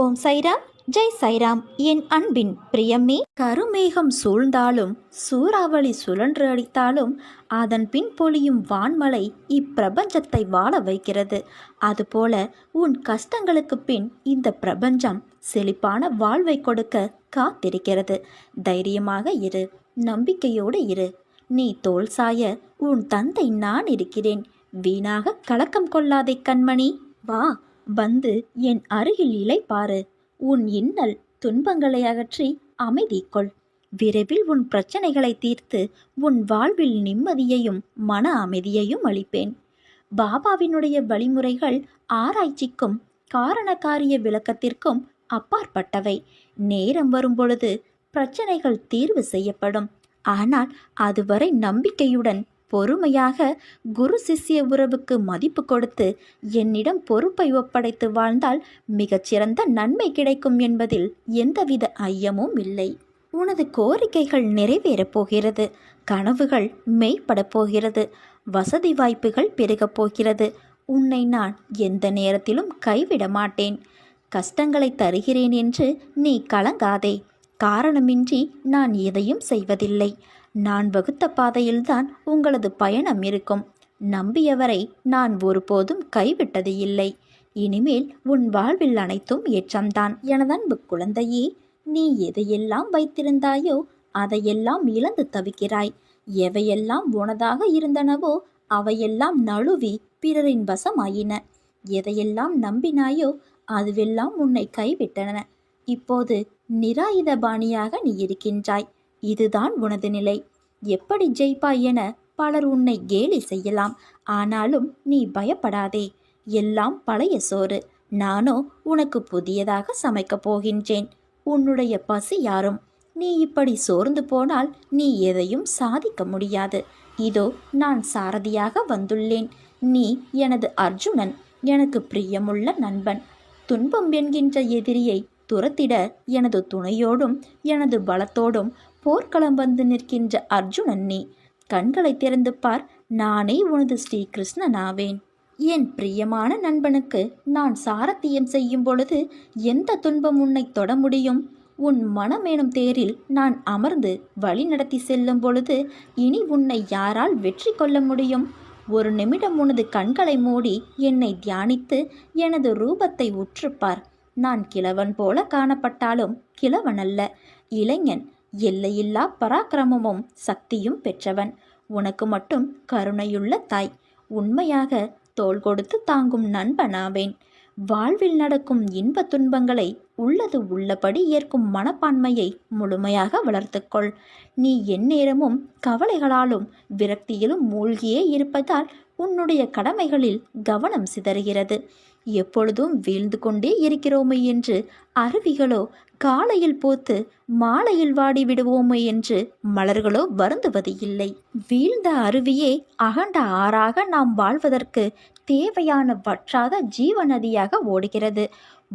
ஓம் சைராம். ஜெய் சைராம் என் அன்பின் பிரியமே. கருமேகம் சூழ்ந்தாலும் சூறாவளி சுழன்று அடித்தாலும் அதன் பின் பொழியும் வான்மலை இப்பிரபஞ்சத்தை வாழ வைக்கிறது. அதுபோல உன் கஷ்டங்களுக்கு பின் இந்த பிரபஞ்சம் செழிப்பான வாழ்வை கொடுக்க காத்திருக்கிறது. தைரியமாக இரு நம்பிக்கையோடு இரு. நீ தோல் சாய உன் தந்தை நான் இருக்கிறேன். வீணாக கலக்கம் கொள்ளாதே கண்மணி. வா. வந்து என் அருகில் இலை உன் இன்னல் துன்பங்களை அகற்றி அமைதி கொள். விரைவில் உன் பிரச்சனைகளை தீர்த்து உன் வாழ்வில் நிம்மதியையும் மன அமைதியையும் அளிப்பேன். பாபாவினுடைய வழிமுறைகள் ஆராய்ச்சிக்கும் காரணகாரிய விளக்கத்திற்கும் அப்பாற்பட்டவை. நேரம் வரும்பொழுது பிரச்சனைகள் தீர்வு செய்யப்படும். ஆனால் அதுவரை நம்பிக்கையுடன் பொறுமையாக குரு சிஷ்ய உறவுக்கு மதிப்பு கொடுத்து என்னிடம் பொறுப்பை ஒப்படைத்து வாழ்ந்தால் மிகச்சிறந்த நன்மை கிடைக்கும் என்பதில் எந்தவித ஐயமும் இல்லை. உனது கோரிக்கைகள் நிறைவேறப் போகிறது. கனவுகள் மெய்ப்படப் போகிறது. வசதி வாய்ப்புகள் பெருகப் போகிறது. உன்னை நான் எந்த நேரத்திலும் கைவிட மாட்டேன். கஷ்டங்களை தருகிறேன் என்று நீ கலங்காதே. காரணமின்றி நான் எதையும் செய்வதில்லை. நான் வகுத்த பாதையில்தான் உங்களது பயணம் இருக்கும். நம்பியவரை நான் ஒருபோதும் கைவிட்டது இல்லை. இனிமேல் உன் வாழ்வில் அனைத்தும் ஏற்றம்தான். எனதன்பு குழந்தையே நீ எதையெல்லாம் வைத்திருந்தாயோ அதையெல்லாம் இழந்து தவிக்கிறாய். எவையெல்லாம் உனதாக இருந்தனவோ அவையெல்லாம் நழுவி பிறரின் வசமாயின. எதையெல்லாம் நம்பினாயோ அதுவெல்லாம் உன்னை கைவிட்டன. இப்போது நிராயுதபாணியாக நீ இருக்கின்றாய். இதுதான் உனது நிலை. எப்படி ஜெயிப்பாய் என பலர் உன்னை கேலி செய்யலாம். ஆனாலும் நீ பயப்படாதே. எல்லாம் பழைய சோறு. நானோ உனக்கு புதியதாக சமைக்கப் போகின்றேன். உன்னுடைய பசி யாரும்? நீ இப்படி சோர்ந்து போனால் நீ எதையும் சாதிக்க முடியாது. இதோ நான் சாரதியாக வந்துள்ளேன். நீ எனது அர்ஜுனன் எனக்கு பிரியமுள்ள நண்பன். துன்பம் என்கின்ற எதிரியை துரத்திட எனது துணையோடும் எனது பலத்தோடும் போர்க்களம் வந்து நிற்கின்ற அர்ஜுனன் நீ கண்களை திறந்து பார் நானே உனது ஸ்ரீகிருஷ்ணன் ஆவேன் என் பிரியமான நண்பனுக்கு நான் சாரத்தியம் செய்யும் பொழுது எந்த துன்பம் உன்னை தொட முடியும்? உன் மனமேனும் தேரில் நான் அமர்ந்து வழி நடத்தி செல்லும் பொழுது இனி உன்னை யாரால் வெற்றி கொள்ள முடியும்? ஒரு நிமிடம் உனது கண்களை மூடி என்னை தியானித்து எனது ரூபத்தை உற்றுப்பார். நான் கிழவன் போல காணப்பட்டாலும் கிழவன் அல்ல இளைஞன் எல்லையில்லா பராக்கிரமமும் சக்தியும் பெற்றவன். உனக்கு மட்டும் கருணையுள்ள தாய். உண்மையாக தோள் கொடுத்து தாங்கும் நண்பனாவேன். வாழ்வில் நடக்கும் இன்ப துன்பங்களை உள்ளது உள்ளபடி ஏற்கும் மனப்பான்மையை முழுமையாக வளர்த்துக்கொள். நீ எந்நேரமும் கவலைகளாலும் விரக்தியிலும் மூழ்கியே இருப்பதால் உன்னுடைய கடமைகளில் கவனம் சிதறுகிறது. எப்பொழுதும் வீழ்ந்து கொண்டே இருக்கிறோமே என்று அருவிகளோ காலையில் போத்து மாலையில் வாடி விடுவோமே என்று மலர்களோ வருந்துவது இல்லை. வீழ்ந்த அருவியே அகண்ட ஆறாக நாம் வாழ்வதற்கு தேவையான வற்றாத ஜீவநதியாக ஓடுகிறது.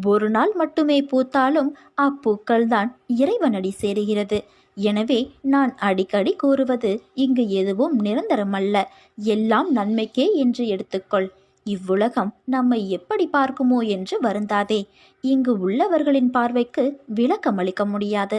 ஒரு நாள் மட்டுமே பூத்தாலும் அப்பூக்கள்தான் இறைவனடி சேருகிறது. எனவே நான் அடிக்கடி கூறுவது இங்கு எதுவும் நிரந்தரமல்ல. எல்லாம் நன்மைக்கே என்று எடுத்துக்கொள். இவ்வுலகம் நம்மை எப்படி பார்க்குமோ என்று வருந்தாதே. இங்கு உள்ளவர்களின் பார்வைக்கு விளக்கமளிக்க முடியாது.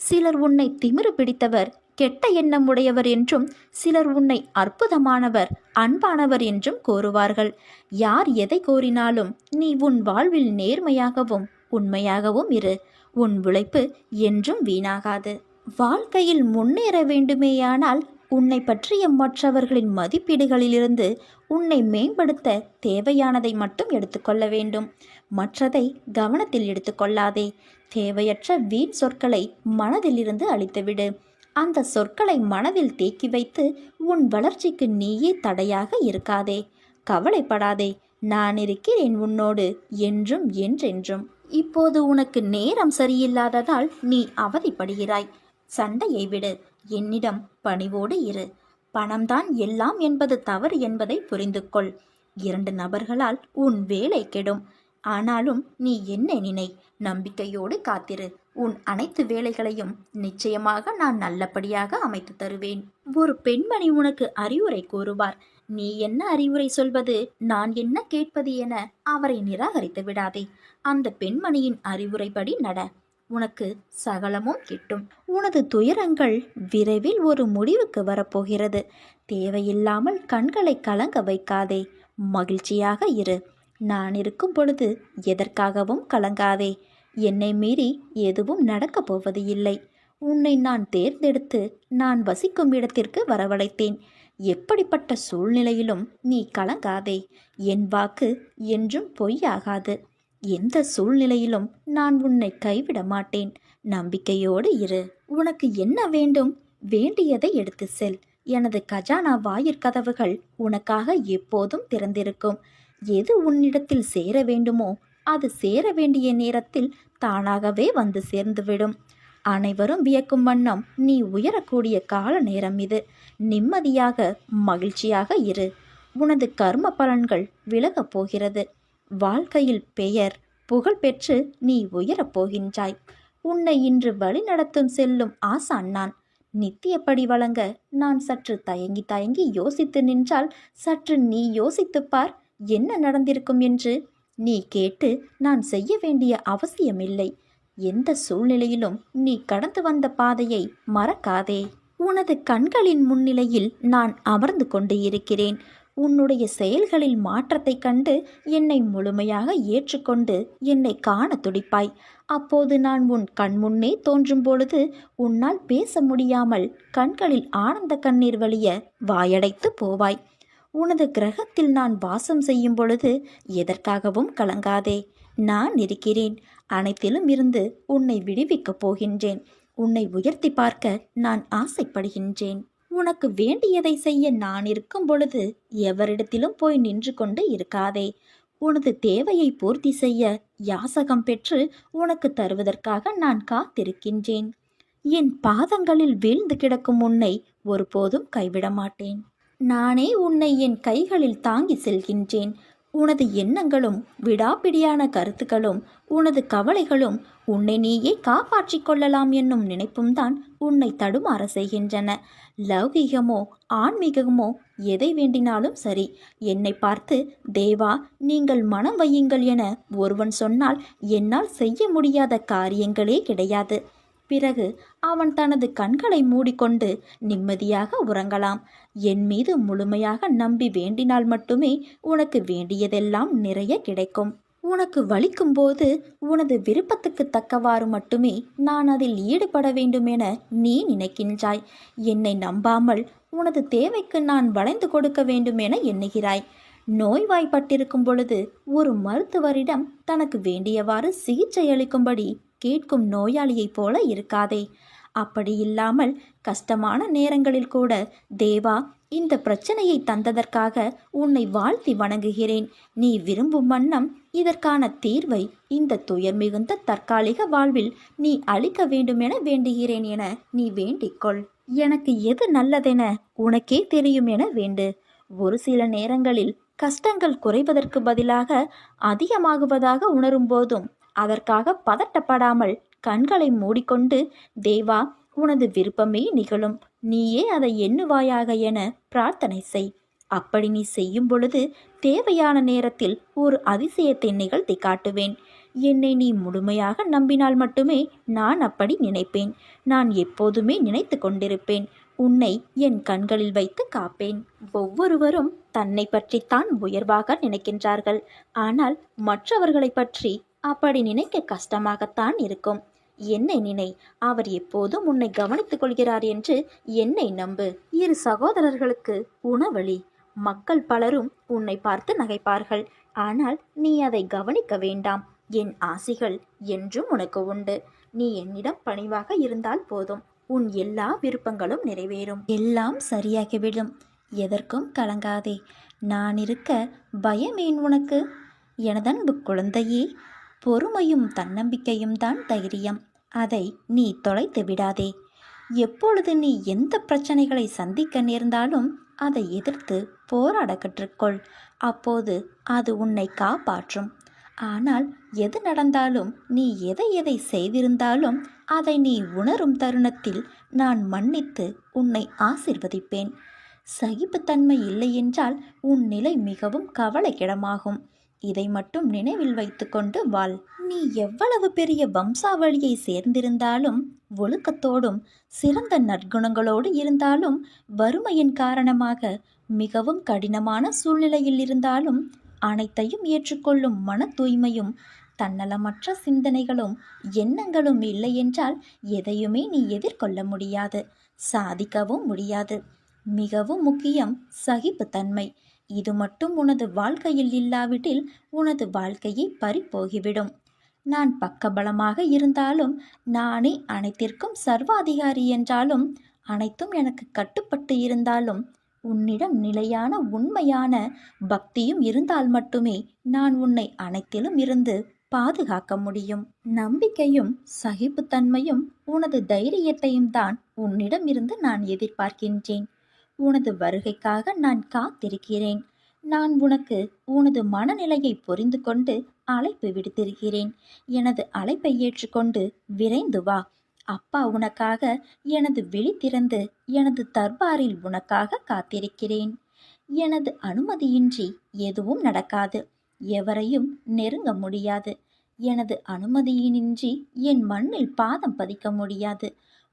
சிலர் உன்னை திமிரு பிடித்தவர் கெட்ட எண்ணம் உடையவர் என்றும் சிலர் உன்னை அற்புதமானவர் அன்பானவர் என்றும் கூறுவார்கள். யார் எதை கோரினாலும் நீ உன் வாழ்வில் நேர்மையாகவும் உண்மையாகவும் இரு. உன் உழைப்பு என்றும் வீணாகாது. வாழ்க்கையில் முன்னேற வேண்டுமேயானால் உன்னை பற்றிய மற்றவர்களின் மதிப்பீடுகளிலிருந்து உன்னை மேம்படுத்த தேவையானதை மட்டும் எடுத்துக்கொள்ள வேண்டும். மற்றதை கவனத்தில் எடுத்துக்கொள்ளாதே தேவையற்ற வீண் சொற்களை மனதிலிருந்து அழித்துவிடு. அந்த சொற்களை மனதில் தேக்கி வைத்து உன் வளர்ச்சிக்கு நீயே தடையாக இருக்காதே. கவலைப்படாதே. நான் இருக்கிறேன் உன்னோடு என்றும் என்றென்றும். இப்போது உனக்கு நேரம் சரியில்லாததால் நீ அவதிப்படுகிறாய். சண்டையை விடு. என்னிடம் பணிவோடு இரு. பணம்தான் எல்லாம் என்பது தவறு என்பதை புரிந்து கொள் இரண்டு நபர்களால் உன் வேலை கெடும். ஆனாலும் நீ என்ன நினை நம்பிக்கையோடு காத்திரு. உன் அனைத்து வேலைகளையும் நிச்சயமாக நான் நல்லபடியாக அமைத்து தருவேன். ஒரு பெண்மணி உனக்கு அறிவுரை கூறுவார். நீ என்ன அறிவுரை சொல்வது நான் என்ன கேட்பது என அவரை நிராகரித்து விடாதே. அந்த பெண்மணியின் அறிவுரைப்படி நட. உனக்கு சகலமும் கிட்டும். உனது துயரங்கள் விரைவில் ஒரு முடிவுக்கு வரப்போகிறது. தேவையில்லாமல் கண்களை கலங்க வைக்காதே. மகிழ்ச்சியாக இரு. நான் இருக்கும் பொழுது எதற்காகவும் கலங்காதே. என்னை மீறி எதுவும் நடக்கப் போவது இல்லை. உன்னை நான் தேர்ந்தெடுத்து நான் வசிக்கும் இடத்திற்கு வரவழைத்தேன். எப்படிப்பட்ட சூழ்நிலையிலும் நீ கலங்காதே. என் வாக்கு என்றும் பொய்யாகாது. எந்த சூழ்நிலையிலும் நான் உன்னை கைவிட மாட்டேன். நம்பிக்கையோடு இரு. உனக்கு என்ன வேண்டும்? வேண்டியதை எடுத்து செல். எனது கஜானா வாயிற்கதவுகள் உனக்காக எப்போதும் திறந்திருக்கும். எது உன்னிடத்தில் சேர வேண்டுமோ அது சேர வேண்டிய நேரத்தில் தானாகவே வந்து சேர்ந்துவிடும். அனைவரும் வியக்கும் வண்ணம் நீ உயரக்கூடிய கால நேரம் இது. நிம்மதியாக மகிழ்ச்சியாக இரு. உனது கர்ம பலன்கள் விலகப் போகிறது. வாழ்க்கையில் பெயர் புகழ் பெற்று நீ உயரப் போகின்றாய். உன்னை இன்று வழிநடத்தும் செல்லும் ஆசான் நான். நித்தியப்படி வழங்க நான் சற்று தயங்கி தயங்கி யோசித்து நின்றால் சற்று நீ யோசித்துப் பார் என்ன நடந்திருக்கும் என்று. நீ கேட்டு நான் செய்ய வேண்டிய அவசியமில்லை. எந்த சூழ்நிலையிலும் நீ கடந்து வந்த பாதையை மறக்காதே. உனது கண்களின் முன்னிலையில் நான் அமர்ந்து கொண்டு இருக்கிறேன். உன்னுடைய செயல்களில் மாற்றத்தைக் கண்டு என்னை முழுமையாக ஏற்றுக்கொண்டு என்னை காண துடிப்பாய். அப்போது நான் உன் கண்முன்னே தோன்றும் பொழுது உன்னால் பேச முடியாமல் கண்களில் ஆனந்த கண்ணீர் வழிய வாயடைத்து போவாய். உனது கிரகத்தில் நான் வாசம் செய்யும் பொழுது எதற்காகவும் கலங்காதே. நான் இருக்கிறேன். அனைத்திலும் இருந்து உன்னை விடுவிக்கப் போகின்றேன். உன்னை உயர்த்தி பார்க்க நான் ஆசைப்படுகின்றேன். உனக்கு வேண்டியதை செய்ய நான் இருக்கும் பொழுது எவரிடத்திலும் போய் நின்று கொண்டு இருக்காதே. உனது தேவையை பூர்த்தி செய்ய யாசகம் பெற்று உனக்கு தருவதற்காக நான் காத்திருக்கின்றேன். என் பாதங்களில் வீழ்ந்து கிடக்கும் உன்னை ஒருபோதும் கைவிட மாட்டேன் நானே உன்னை என் கைகளில் தாங்கி செல்கின்றேன். உனது எண்ணங்களும் விடாப்பிடியான கருத்துக்களும் உனது கவலைகளும் உன்னை நீயே காப்பாற்றிக் கொள்ளலாம் என்னும் நினைப்பும் தான் உன்னை தடுமாற செய்கின்றன. லௌகீகமோ ஆன்மீகமோ எதை வேண்டினாலும் சரி என்னை பார்த்து தேவா நீங்கள் மனம் வையுங்கள் என ஒருவன் சொன்னால் என்னால் செய்ய முடியாத காரியங்களே கிடையாது. பிறகு அவன் தனது கண்களை மூடிக்கொண்டு நிம்மதியாக உறங்கலாம். என் மீது முழுமையாக நம்பி வேண்டினால் மட்டுமே உனக்கு வேண்டியதெல்லாம் நிறைய கிடைக்கும். உனக்கு வலிக்கும்போது உனது விருப்பத்துக்கு தக்கவாறு மட்டுமே நான் அதில் ஈடுபட வேண்டுமென நீ நினைக்கின்றாய். என்னை நம்பாமல் உனது தேவைக்கு நான் வளைந்து கொடுக்க வேண்டுமென எண்ணுகிறாய். நோய்வாய்ப்பட்டிருக்கும் பொழுது ஒரு மருத்துவரிடம் தனக்கு வேண்டியவாறு சிகிச்சை அளிக்கும்படி கேட்கும் நோயாளியைப் போல இருக்காதே. அப்படி இல்லாமல் கஷ்டமான நேரங்களில் கூட தேவா இந்த பிரச்சனையை தந்ததற்காக உன்னை வாழ்த்தி வணங்குகிறேன். நீ விரும்பும் வண்ணம் இதற்கான தீர்வை இந்த துயர் மிகுந்த தற்காலிக வாழ்வில் நீ அளிக்க வேண்டுமென வேண்டுகிறேன் என நீ வேண்டிக்கொள். எனக்கு எது நல்லதென உனக்கே தெரியும் என வேண்டு. ஒரு சில நேரங்களில் கஷ்டங்கள் குறைவதற்கு பதிலாக அதிகமாகுவதாக உணரும் போதும் அதற்காக பதட்டப்படாமல் கண்களை மூடிக்கொண்டு தேவா உனது விருப்பமே நிகழும். நீயே அதை எண்ணுவாயாக என பிரார்த்தனை செய். அப்படி நீ செய்யும் பொழுது தேவையான நேரத்தில் ஒரு அதிசயத்தை நிகழ்த்தி காட்டுவேன். என்னை நீ முழுமையாக நம்பினால் மட்டுமே நான் அப்படி நினைப்பேன். நான் எப்போதுமே நினைத்து கொண்டிருப்பேன். உன்னை என் கண்களில் வைத்து காப்பேன். ஒவ்வொருவரும் தன்னை பற்றித்தான் உயர்வாக நினைக்கின்றார்கள். ஆனால் மற்றவர்களை பற்றி அப்படி நினைக்க கஷ்டமாகத்தான் இருக்கும். என்னை நினை அவர் எப்போதும் உன்னை கவனித்துக் கொள்கிறார் என்று என்னை நம்பு. இரு சகோதரர்களுக்கு உணவழி. மக்கள் பலரும் உன்னை பார்த்து நகைப்பார்கள். ஆனால் நீ அதை கவனிக்க வேண்டாம். என் ஆசிகள் என்றும் உனக்கு உண்டு. நீ என்னிடம் பணிவாக இருந்தால் போதும். உன் எல்லா விருப்பங்களும் நிறைவேறும். எல்லாம் சரியாகிவிடும். எதற்கும் கலங்காதே. நான் இருக்க பயமேன் உனக்கு? எனதன்பு குழந்தையே பொறுமையும் தன்னம்பிக்கையும் தான் தைரியம். அதை நீ தொலைத்து விடாதே. எப்பொழுது நீ எந்த பிரச்சனைகளை சந்திக்க நேர்ந்தாலும் அதை எதிர்த்து போராட கற்றுக்கொள். அப்போது அது உன்னை காப்பாற்றும். ஆனால் எது நடந்தாலும் நீ எதை எதை செய்திருந்தாலும் அதை நீ உணரும் தருணத்தில் நான் மன்னித்து உன்னை ஆசிர்வதிப்பேன். சகிப்புத்தன்மை இல்லை என்றால் உன் நிலை மிகவும் கவலைக்கிடமாகும். இதை மட்டும் நினைவில் வைத்துக்கொண்டு வாழ். நீ எவ்வளவு பெரிய வம்சாவளியை சேர்ந்திருந்தாலும் ஒழுக்கத்தோடும் சிறந்த நற்குணங்களோடு இருந்தாலும் வறுமையின் காரணமாக மிகவும் கடினமான சூழ்நிலையில் இருந்தாலும் அனைத்தையும் ஏற்றுக்கொள்ளும் மன தூய்மையும் தன்னலமற்ற சிந்தனைகளும் எண்ணங்களும் இல்லை என்றால் எதையுமே நீ எதிர்கொள்ள முடியாது சாதிக்கவும் முடியாது. மிகவும் முக்கியம் சகிப்புத்தன்மை. இது மட்டும் உனது வாழ்க்கையில் இல்லாவிட்டில் உனது வாழ்க்கையை பறிபோகிவிடும் நான் பக்கபலமாக இருந்தாலும் நானே அனைத்திற்கும் சர்வாதிகாரி என்றாலும் அனைத்தும் எனக்கு கட்டுப்பட்டு இருந்தாலும் உன்னிடம் நிலையான உண்மையான பக்தியும் இருந்தால் மட்டுமே நான் உன்னை அனைத்திலும் இருந்து பாதுகாக்க முடியும். நம்பிக்கையும் சகிப்புத்தன்மையும் உனது தைரியத்தையும் தான் உன்னிடம் இருந்து நான் எதிர்பார்க்கின்றேன். உனது வருகைக்காக நான் காத்திருக்கிறேன். நான் உனக்கு உனது மனநிலையை புரிந்து கொண்டு அழைப்பு விடுத்திருக்கிறேன். எனது அழைப்பை ஏற்றுக்கொண்டு விரைந்து வா. அப்பா உனக்காக எனது விழி திறந்து எனது தர்பாரில் உனக்காக காத்திருக்கிறேன். எனது அனுமதியின்றி எதுவும் நடக்காது. எவரையும் நெருங்க முடியாது. எனது அனுமதியினின்றி என் மண்ணில் பாதம் பதிக்க முடியாது.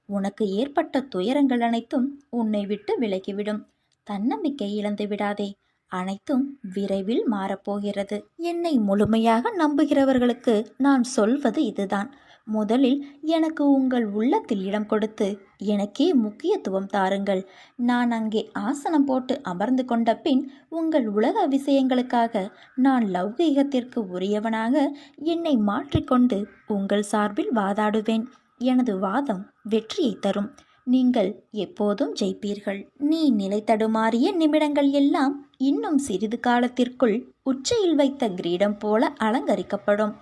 உனக்கு ஏற்பட்ட துயரங்கள் அனைத்தும் உன்னை விட்டு விலகிவிடும். தன்னம்பிக்கை இழந்து விடாதே. அனைத்தும் விரைவில் மாறப்போகிறது. என்னை முழுமையாக நம்புகிறவர்களுக்கு நான் சொல்வது இதுதான். முதலில் எனக்கு உங்கள் உள்ளத்தில் இடம் கொடுத்து எனக்கே முக்கியத்துவம் தாருங்கள். நான் அங்கே ஆசனம் போட்டு அமர்ந்து கொண்ட பின் உங்கள் உலக விஷயங்களுக்காக நான் லௌகீகத்திற்கு உரியவனாக என்னை மாற்றிக்கொண்டு உங்கள் சார்பில் வாதாடுவேன். எனது வாதம் வெற்றியை தரும். நீங்கள் எப்போதும் ஜெயிப்பீர்கள். நீ நிலை தடுமாறிய நிமிடங்கள் எல்லாம் இன்னும் சிறிது காலத்திற்குள் உச்சையில் வைத்த கிரீடம் போல அலங்கரிக்கப்படும்.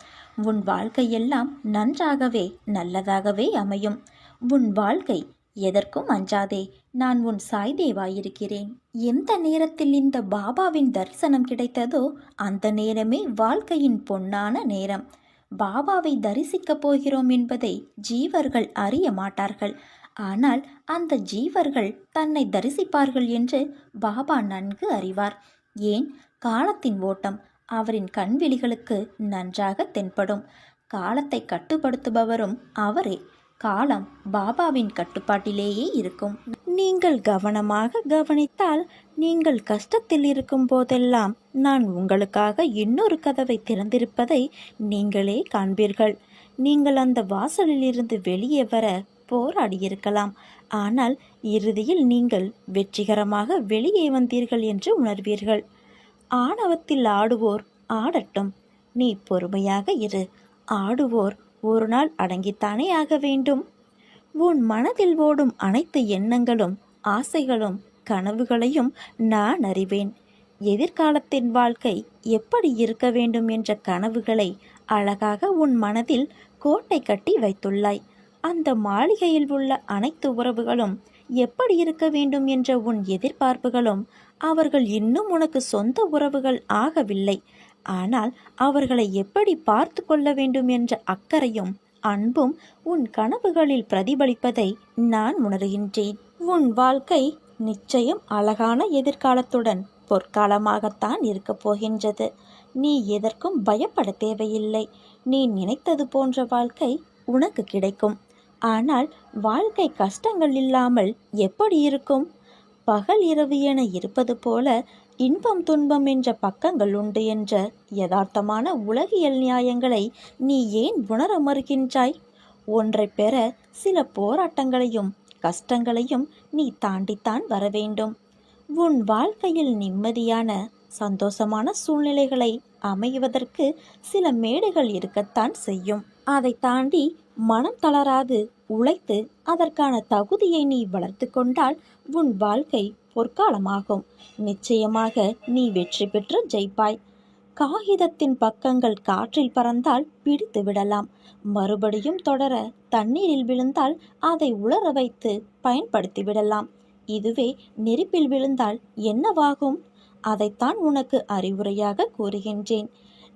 உன் வாழ்க்கையெல்லாம் நன்றாகவே நல்லதாகவே அமையும். உன் வாழ்க்கை எதற்கும் அஞ்சாதே. நான் உன் சாய்தேவாயிருக்கிறேன். எந்த நேரத்தில் இந்த பாபாவின் தரிசனம் கிடைத்ததோ அந்த நேரமே வாழ்க்கையின் பொன்னான நேரம். பாபாவை தரிசிக்கப் போகிறோம் என்பதை ஜீவர்கள் அறிய மாட்டார்கள். ஆனால் அந்த ஜீவர்கள் தன்னை தரிசிப்பார்கள் என்று பாபா நன்கு அறிவார். ஏன்? காலத்தின் ஓட்டம் அவரின் கண்விழிகளுக்கு நன்றாக தென்படும். காலத்தை கட்டுப்படுத்துபவரும் அவரே. காலம் பாபாவின் கட்டுப்பாட்டிலேயே இருக்கும். நீங்கள் கவனமாக கவனித்தால் நீங்கள் கஷ்டத்தில் இருக்கும் போதெல்லாம் நான் உங்களுக்காக இன்னொரு கதவை திறந்திருப்பதை நீங்களே காண்பீர்கள். நீங்கள் அந்த வாசலில் இருந்து வெளியே வர போராடியிருக்கலாம். ஆனால் இறுதியில் நீங்கள் வெற்றிகரமாக வெளியே வந்தீர்கள் என்று உணர்வீர்கள். ஆணவத்தில் ஆடுவோர் ஆடட்டும். நீ பொறுமையாக இரு. ஆடுவோர் ஒரு நாள் அடங்கித்தானே ஆக வேண்டும். உன் மனதில் ஓடும் அனைத்து எண்ணங்களும் ஆசைகளும் கனவுகளையும் நான் அறிவேன். எதிர்காலத்தின் வாழ்க்கை எப்படி இருக்க வேண்டும் என்ற கனவுகளை அழகாக உன் மனதில் கோட்டை கட்டி வைத்துள்ளாய். அந்த மாளிகையில் உள்ள அனைத்து உறவுகளும் எப்படி இருக்க வேண்டும் என்ற உன் எதிர்பார்ப்புகளும் அவர்கள் இன்னும் உனக்கு சொந்த உறவுகள் ஆகவில்லை. ஆனால் அவர்களை எப்படி பார்த்து கொள்ள வேண்டும் என்ற அக்கறையும் அன்பும் உன் கனவுகளில் பிரதிபலிப்பதை நான் உணர்கின்றேன். உன் வாழ்க்கை நிச்சயம் அழகான எதிர்காலத்துடன் பொற்காலமாகத்தான் இருக்கப் போகின்றது. நீ எதற்கும் பயப்பட தேவையில்லை. நீ நினைத்தது போன்ற வாழ்க்கை உனக்கு கிடைக்கும். ஆனால் வாழ்க்கை கஷ்டங்கள் இல்லாமல் எப்படி இருக்கும்? பகல் இரவு என இருப்பது போல இன்பம் துன்பம் என்ற பக்கங்கள் உண்டு என்ற யதார்த்தமான உலகியல் நியாயங்களை நீ ஏன் உணர மறுக்கின்றாய் ஒன்றை பெற சில போராட்டங்களையும் கஷ்டங்களையும் நீ தாண்டித்தான் வர வேண்டும் உன் வாழ்க்கையில் நிம்மதியான சந்தோஷமான சூழ்நிலைகளை அமைவதற்கு சில மேடுகள் இருக்கத்தான் செய்யும். அதை தாண்டி மனம் தளராது உழைத்து அதற்கான தகுதியை நீ வளர்த்து கொண்டால் உன் வாழ்க்கை பொற்காலமாகும். நிச்சயமாக நீ வெற்றி பெற்று ஜெயிப்பாய். காகிதத்தின் பக்கங்கள் காற்றில் பறந்தால் பிடித்து விடலாம். மறுபடியும் தொடர தண்ணீரில் விழுந்தால் அதை உலர வைத்து பயன்படுத்தி விடலாம். இதுவே நெருப்பில் விழுந்தால் என்னவாகும்? அதைத்தான் உனக்கு அறிவுரையாக கூறுகின்றேன்.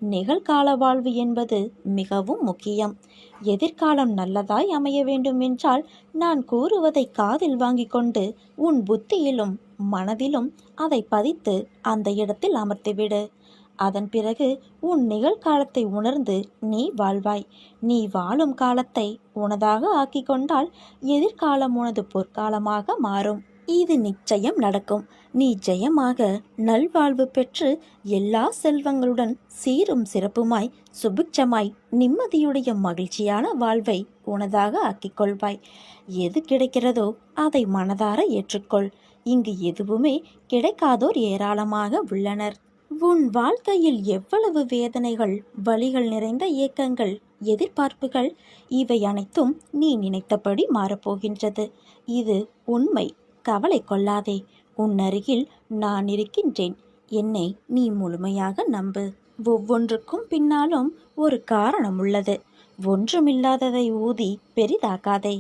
நிகழ்கால வாழ்வு என்பது மிகவும் முக்கியம். எதிர்காலம் நல்லதாய் அமைய வேண்டும் என்றால் நான் கூறுவதை காதில் வாங்கிக் கொண்டு உன் புத்தியிலும் மனதிலும் அதை பதித்து அந்த இடத்தில் அமர்த்திவிடு அதன் பிறகு உன் நிகழ்காலத்தை உணர்ந்து நீ வாழ்வாய். நீ வாழும் காலத்தை உனதாக ஆக்கிக் கொண்டால் எதிர்காலம் உனது பொற்காலமாக மாறும். இது நிச்சயம் நடக்கும். நீ ஜெயமாக நல்வாழ்வு பெற்று எல்லா செல்வங்களுடன் சீரும் சிறப்புமாய் சுபிக்ஷமாய் நிம்மதியுடைய மகிழ்ச்சியான வாழ்வை உனதாக ஆக்கிக்கொள்வாய். எது கிடைக்கிறதோ அதை மனதார ஏற்றுக்கொள். இங்கு எதுவுமே கிடைக்காதோர் ஏராளமாக உள்ளனர். உன் வாழ்க்கையில் எவ்வளவு வேதனைகள் வழிகள் நிறைந்த ஏக்கங்கள் எதிர்பார்ப்புகள் இவை அனைத்தும் நீ நினைத்தபடி மாறப்போகின்றது. இது உண்மை. கவலை கொள்ளாதே. உன் அருகில் நான் இருக்கின்றேன். என்னை நீ முழுமையாக நம்பு. ஒவ்வொன்றுக்கும் பின்னாலும் ஒரு காரணம் உள்ளது. ஒன்றுமில்லாததை ஊதி பெரிதாக்காதே.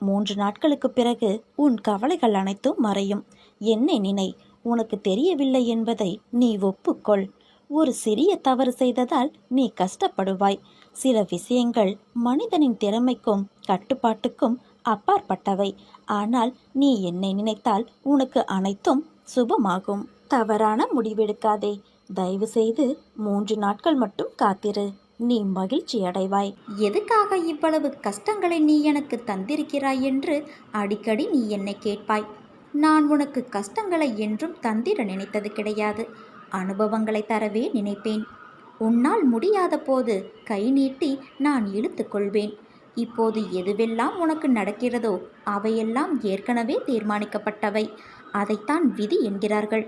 மூன்று நாட்களுக்கு பிறகு உன் கவலைகள் அனைத்தும் மறையும். என்னை நினை உனக்கு தெரியவில்லை என்பதை நீ ஒப்புக்கொள். ஒரு சிறிய தவறு செய்ததால் நீ கஷ்டப்படுவாய். சில விஷயங்கள் மனிதனின் திறமைக்கும் கட்டுப்பாட்டுக்கும் அப்பாற்பட்டவை. ஆனால் நீ என்னை நினைத்தால் உனக்கு அனைத்தும் சுபமாகும். தவறான முடிவெடுக்காதே. தயவு செய்து மூன்று நாட்கள் மட்டும் காத்திரு. நீ மகிழ்ச்சி அடைவாய் எதுக்காக இவ்வளவு கஷ்டங்களை நீ எனக்கு தந்திருக்கிறாய் என்று அடிக்கடி நீ என்னை கேட்பாய். நான் உனக்கு கஷ்டங்களை என்றும் தந்திர நினைத்தது கிடையாது. அனுபவங்களை தரவே நினைப்பேன். உன்னால் முடியாத போது கை நீட்டி நான் இழுத்துக்கொள்வேன். இப்போது எதுவெல்லாம் உனக்கு நடக்கிறதோ அவையெல்லாம் ஏற்கனவே தீர்மானிக்கப்பட்டவை. அதைத்தான் விதி என்கிறார்கள்.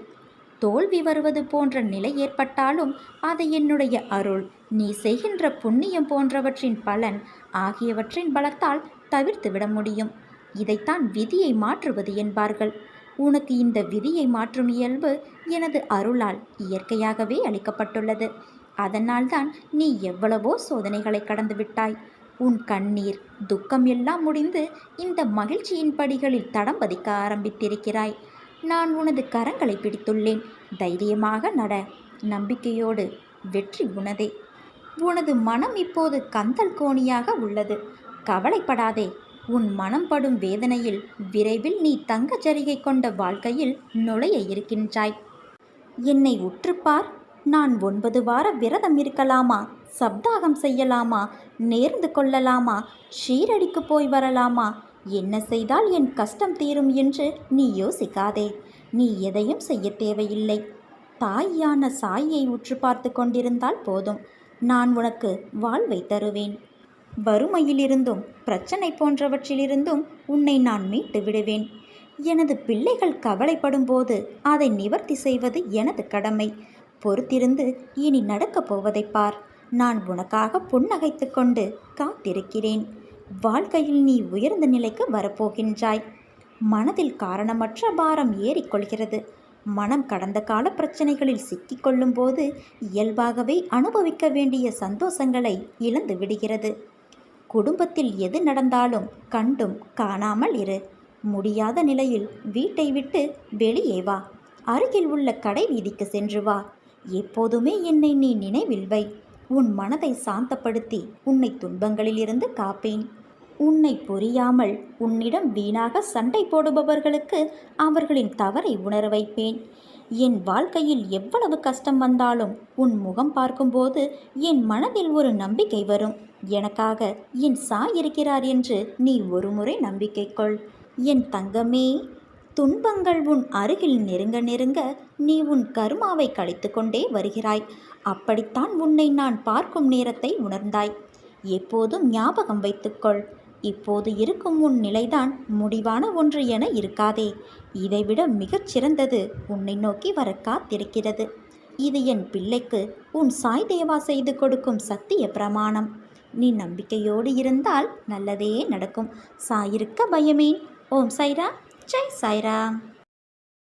தோல்வி வருவது போன்ற நிலை ஏற்பட்டாலும் அதை என்னுடைய அருள். நீ செய்கின்ற புண்ணியம் போன்றவற்றின் பலன் ஆகியவற்றின் பலத்தால் தவிர்த்து விட முடியும். இதைத்தான் விதியை மாற்றுவது என்பார்கள். உனக்கு இந்த விதியை மாற்றும் இயல்பு எனது அருளால் இயற்கையாகவே அளிக்கப்பட்டுள்ளது. அதனால்தான் நீ எவ்வளவோ சோதனைகளை கடந்து விட்டாய். உன் கண்ணீர் துக்கம் எல்லாம் முடிந்து இந்த மகிழ்ச்சியின் படிகளில் தடம் பதிக்க ஆரம்பித்திருக்கிறாய். நான் உனது கரங்களை பிடித்துள்ளேன். தைரியமாக நட. நம்பிக்கையோடு வெற்றி உனதே. உனது மனம் இப்போது கந்தல் கோணியாக உள்ளது. கவலைப்படாதே. உன் மனம் படும் வேதனையில் விரைவில் நீ தங்கச் சரிகை கொண்ட வாழ்க்கையில் நுழைய இருக்கின்றாய். என்னை உற்றுப்பார். நான் ஒன்பது வார விரதம் இருக்கலாமா? சப்தாகம் செய்யலாமா? நேர்ந்து கொள்ளலாமா? ஷீரடிக்கு போய் வரலாமா? என்ன செய்தால் என் கஷ்டம் தீரும் என்று நீ யோசிக்காதே. நீ எதையும் செய்ய தேவையில்லை. தாயான சாயை உற்று பார்த்து கொண்டிருந்தால் போதும். நான் உனக்கு வாழ்வை தருவேன். வறுமையிலிருந்தும் பிரச்சனை போன்றவற்றிலிருந்தும் உன்னை நான் மீட்டு விடுவேன். எனது பிள்ளைகள் கவலைப்படும் போது அதை நிவர்த்தி செய்வது எனது கடமை. பொறுத்திருந்து இனி நடக்கப் போவதை பார். நான் உனக்காக புன்னகைத்து கொண்டு காத்திருக்கிறேன். வாழ்க்கையில் நீ உயர்ந்த நிலைக்கு வரப்போகின்றாய். மனதில் காரணமற்ற பாரம் ஏறிக்கொள்கிறது மனம் கடந்த கால பிரச்சனைகளில் சிக்கிக்கொள்ளும் போது இயல்பாகவே அனுபவிக்க வேண்டிய சந்தோஷங்களை இழந்து விடுகிறது. குடும்பத்தில் எது நடந்தாலும் கண்டும் காணாமல் இரு. முடியாத நிலையில் வீட்டை விட்டு வெளியே வா. அருகில் உள்ள கடை வீதிக்கு சென்று வா. எப்போதுமே என்னை நீ நினைவில் வை. உன் மனதை சாந்தப்படுத்தி உன்னை துன்பங்களிலிருந்து காப்பேன். உன்னை புரியாமல் உன்னிடம் வீணாக சண்டை போடுபவர்களுக்கு அவர்களின் தவறை உணர வைப்பேன். என் வாழ்க்கையில் எவ்வளவு கஷ்டம் வந்தாலும் உன் முகம் பார்க்கும்போது என் மனதில் ஒரு நம்பிக்கை வரும். எனக்காக என் சாய் இருக்கிறார் என்று நீ ஒருமுறை நம்பிக்கை கொள். என் தங்கமே துன்பங்கள் உன் அருகில் நெருங்க நெருங்க நீ உன் கருமாவை கழித்து கொண்டே வருகிறாய். அப்படித்தான் உன்னை நான் பார்க்கும் நேரத்தை உணர்ந்தாய். எப்போதும் ஞாபகம் வைத்துக்கொள். இப்போது இருக்கும் உன் நிலைதான் முடிவான ஒன்று என இருக்காதே. இதைவிட மிகச் சிறந்தது உன்னை நோக்கி வர காத்திருக்கிறது. இது என் பிள்ளைக்கு உன் சாய் தேவா செய்து கொடுக்கும் சத்திய பிரமாணம். நீ நம்பிக்கையோடு இருந்தால் நல்லதே நடக்கும். சாயிருக்க பயமேன். ஓம் சைரா ஜெய் சாய்ராம்